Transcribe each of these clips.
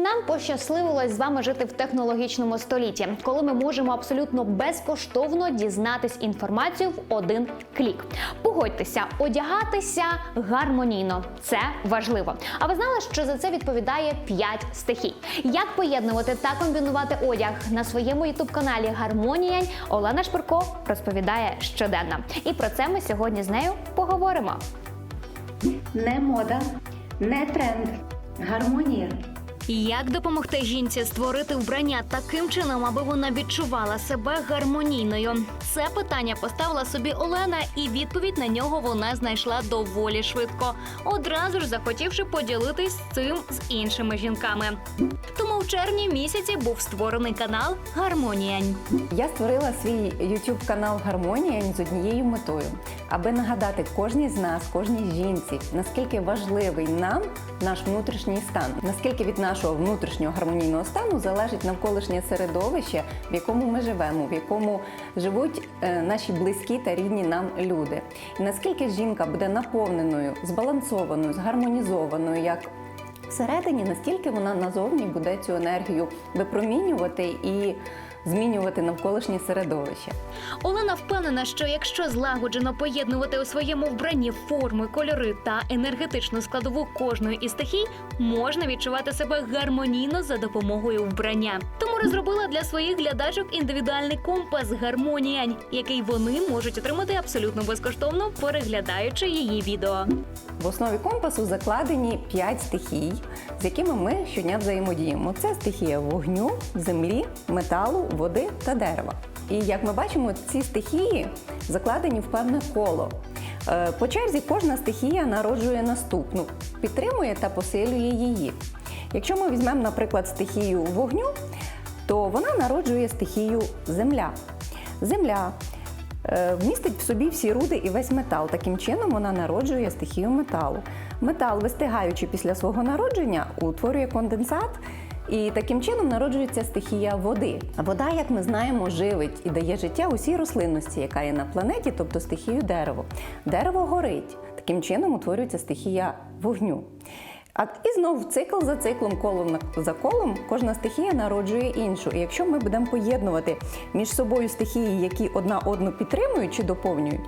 Нам пощасливилось з вами жити в технологічному столітті, коли ми можемо абсолютно безкоштовно дізнатись інформацію в один клік. Погодьтеся, одягатися гармонійно це важливо. А ви знали, що за це відповідає 5 стихій? Як поєднувати та комбінувати одяг на своєму ютуб каналі Гармонія Олена Шпирко розповідає щоденно. І про це ми сьогодні з нею поговоримо. Не мода, не тренд, гармонія. Як допомогти жінці створити вбрання таким чином, аби вона відчувала себе гармонійною? Це питання поставила собі Олена, і відповідь на нього вона знайшла доволі швидко, одразу ж захотівши поділитись цим з іншими жінками. Тому в червні місяці був створений канал Гармонія. Я створила свій YouTube канал Гармонія з однією метою, аби нагадати кожній з нас, кожній жінці, наскільки важливий нам наш внутрішній стан, наскільки від нашого внутрішнього гармонійного стану залежить навколишнє середовище, в якому ми живемо, в якому живуть е, наші близькі та рідні нам люди. І наскільки жінка буде наповненою, збалансованою, згармонізованою, як всередині, настільки вона назовні буде цю енергію випромінювати і змінювати навколишнє середовище. Олена впевнена, що якщо злагоджено поєднувати у своєму вбранні форми, кольори та енергетичну складову кожної із стихій, можна відчувати себе гармонійно за допомогою вбрання. Тому розробила для своїх глядачок індивідуальний компас гармонія, який вони можуть отримати абсолютно безкоштовно, переглядаючи її відео. В основі компасу закладені 5 стихій, з якими ми щодня взаємодіємо. Це стихія вогню, землі, металу, води та дерева. І як ми бачимо, ці стихії закладені в певне коло. Е, По черзі кожна стихія народжує наступну, підтримує та посилює її. Якщо ми візьмемо, наприклад, стихію вогню, то вона народжує стихію земля. Земля е, вмістить в собі всі руди і весь метал. Таким чином вона народжує стихію металу. Метал, вистигаючи після свого народження, утворює конденсат. І таким чином народжується стихія води. Вода, як ми знаємо, живить і дає життя усій рослинності, яка є на планеті, тобто стихію дерево. Дерево горить. Таким чином утворюється стихія вогню. А і знов цикл за циклом, колом за колом, кожна стихія народжує іншу. І якщо ми будемо поєднувати між собою стихії, які одна одну підтримують чи доповнюють,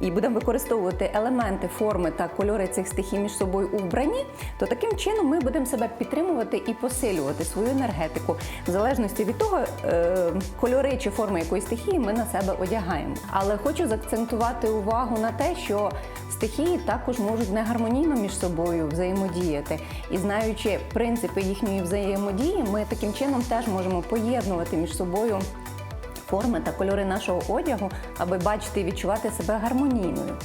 і будемо використовувати елементи, форми та кольори цих стихій між собою у вбранні, то таким чином ми будемо себе підтримувати і посилювати свою енергетику в залежності від того, е, кольори чи форми якої стихії ми на себе одягаємо. Але хочу заакцентувати увагу на те, що стихії також можуть негармонійно між собою взаємодіяти. І знаючи принципи їхньої взаємодії, ми таким чином теж можемо поєднувати між собою форми та кольори нашого одягу, аби бачити і відчувати себе гармонійною.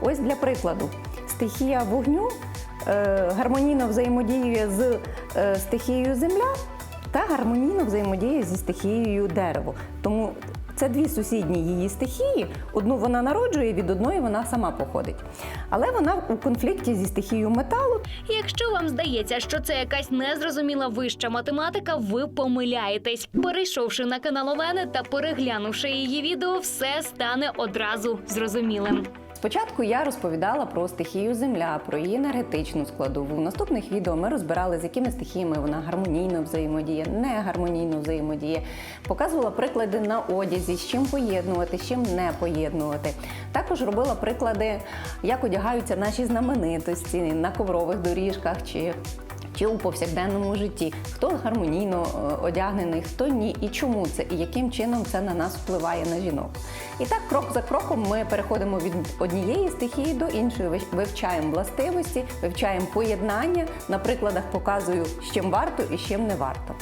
Ось для прикладу, стихія вогню е, гармонійно взаємодіює з е, стихією земля та гармонійно взаємодіє зі стихією дерево. Тому це дві сусідні її стихії. Одну вона народжує, від одної вона сама походить. Але вона у конфлікті зі стихією металу, Якщо вам здається, що це якась незрозуміла вища математика, ви помиляєтесь. Перейшовши на канал Олени та переглянувши її відео, все стане одразу зрозумілим. Спочатку я розповідала про стихію земля, про її енергетичну складову. В наступних відео ми розбирали, з якими стихіями вона гармонійно взаємодіє, не гармонійно взаємодіє. Показувала приклади на одязі, з чим поєднувати, з чим не поєднувати. Також робила приклади, як одягаються наші знаменитості на коврових доріжках чи чи у повсякденному житті, хто гармонійно е, одягнений, хто ні, і чому це, і яким чином це на нас впливає на жінок. І так, крок за кроком, ми переходимо від однієї стихії до іншої, вивчаємо властивості, вивчаємо поєднання. На прикладах показую, з чим варто і з чим не варто.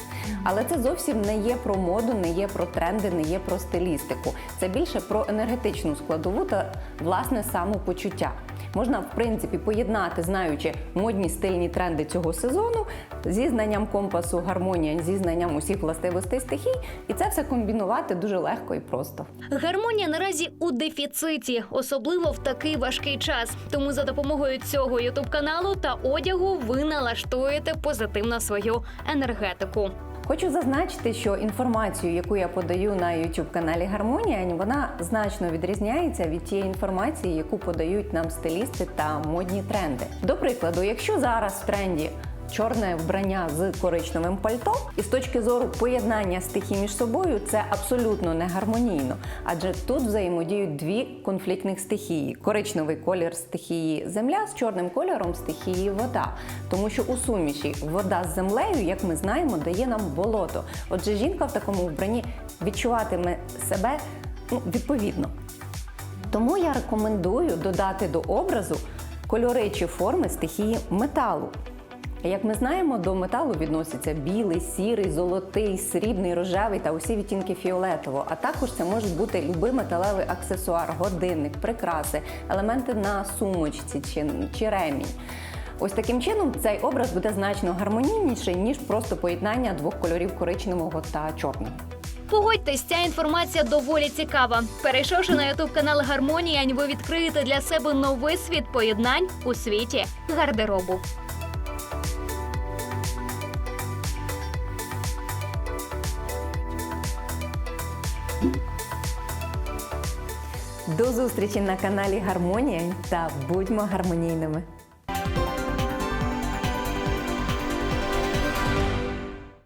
Але це зовсім не є про моду, не є про тренди, не є про стилістику. Це більше про енергетичну складову та власне самопочуття. Можна, в принципі, поєднати, знаючи модні стильні тренди цього сезону зі знанням компасу гармонія, зі знанням усіх властивостей стихій, і це все комбінувати дуже легко і просто. Гармонія наразі у дефіциті, особливо в такий важкий час. Тому за допомогою цього ютуб каналу та одягу ви налаштуєте позитивно свою енергетику. Хочу зазначити, що інформацію, яку я подаю на youtube каналі Гармонія, вона значно відрізняється від тієї інформації, яку подають нам стилісти та модні тренди. До прикладу, якщо зараз в тренді чорне вбрання з коричневим пальто. І з точки зору поєднання стихій між собою це абсолютно не гармонійно, адже тут взаємодіють дві конфліктних стихії: коричневий колір стихії земля з чорним кольором стихії вода. Тому що у суміші вода з землею, як ми знаємо, дає нам болото. Отже, жінка в такому вбранні відчуватиме себе ну, відповідно. Тому я рекомендую додати до образу кольори чи форми стихії металу. Як ми знаємо, до металу відносяться білий, сірий, золотий, срібний, рожевий та усі відтінки фіолетового. А також це може бути любий металевий аксесуар, годинник, прикраси, елементи на сумочці чи, чи ремінь. Ось таким чином цей образ буде значно гармонійніший, ніж просто поєднання двох кольорів коричневого та чорного. Погодьтесь, ця інформація доволі цікава. Перейшовши на ютуб канал Гармонія, ви відкриєте для себе новий світ поєднань у світі гардеробу. До зустрічі на каналі Гармонія та будьмо гармонійними!